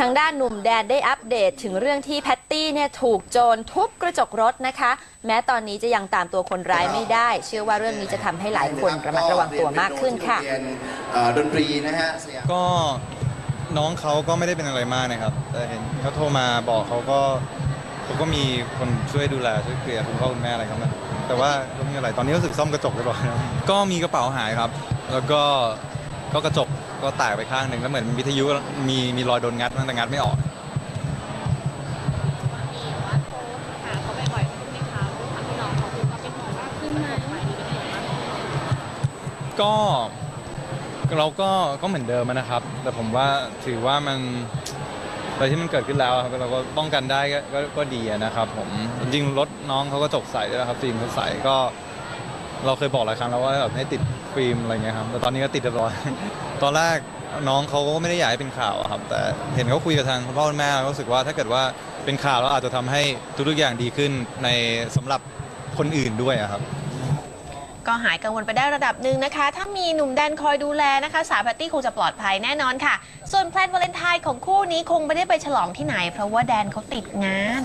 ทางด้านหนุ่มแดนได้อัปเดตถึงเรื่องที่แพตตี้เนี่ยถูกโจรทุบกระจกรถนะคะ แม้ตอนนี้จะยังตามตัวคนร้ายไม่ได้ เชื่อว่าเรื่องนี้จะทำให้หลายคนระมัดระวังตัวมากขึ้นค่ะ เรียนเอ่อดนตรีนะฮะสยาม ก็น้องเขาก็ไม่ได้เป็นอะไรมากนะครับ แต่เห็นเขาโทรมาบอกเขาก็เขาก็มีคนช่วยดูแลช่วยเคลียร์คุณพ่อคุณแม่อะไรครับนะแต่ว่าก็ไม่มีอะไรตอนนี้รู้สึกซ่อมกระจกเรียบร้อยแล้วก็มีกระเป๋าหายครับ แล้วก็ ก็กระจกก็แตกไปข้างหนึ่งแล้วเหมือนวิทยุมีมีรอยโดนงัดแต่งัดไม่ออก ก็เราก็ก็เหมือนเดิมนะครับ แต่ผมว่าถือว่ามันอะไรที่มันเกิดขึ้นแล้วครับเราก็ป้องกันได้ก็ก็ก็ดีนะครับ ผมจริงๆรถน้องเขาก็จกใสด้วยนะครับฟิล์มเขาใสก็ เราเคยบอกหลายครั้งแล้วว่าแบบให้ติดฟิล์มอะไรเงี้ยครับแต่ตอนนี้ก็ติดเรียบร้อย ตอนแรกน้องเขาก็ไม่ได้อยากให้เป็นข่าวอะครับ แต่เห็นเขาคุยกับทางคุณพ่อคุณแม่ก็รู้สึกว่าถ้าเกิดว่าเป็นข่าวแล้วอาจจะทำให้ทุกๆอย่างดีขึ้นในสำหรับคนอื่นด้วยอะครับ ก็หายกังวลไปได้ระดับหนึ่งนะคะ ถ้ามีหนุ่มแดนคอยดูแลนะคะ สาวแพตตี้คงจะปลอดภัยแน่นอนค่ะ ส่วนแพลนวาเลนไทน์ของคู่นี้คงไม่ได้ไปฉลองที่ไหน เพราะว่าแดนเขาติดงาน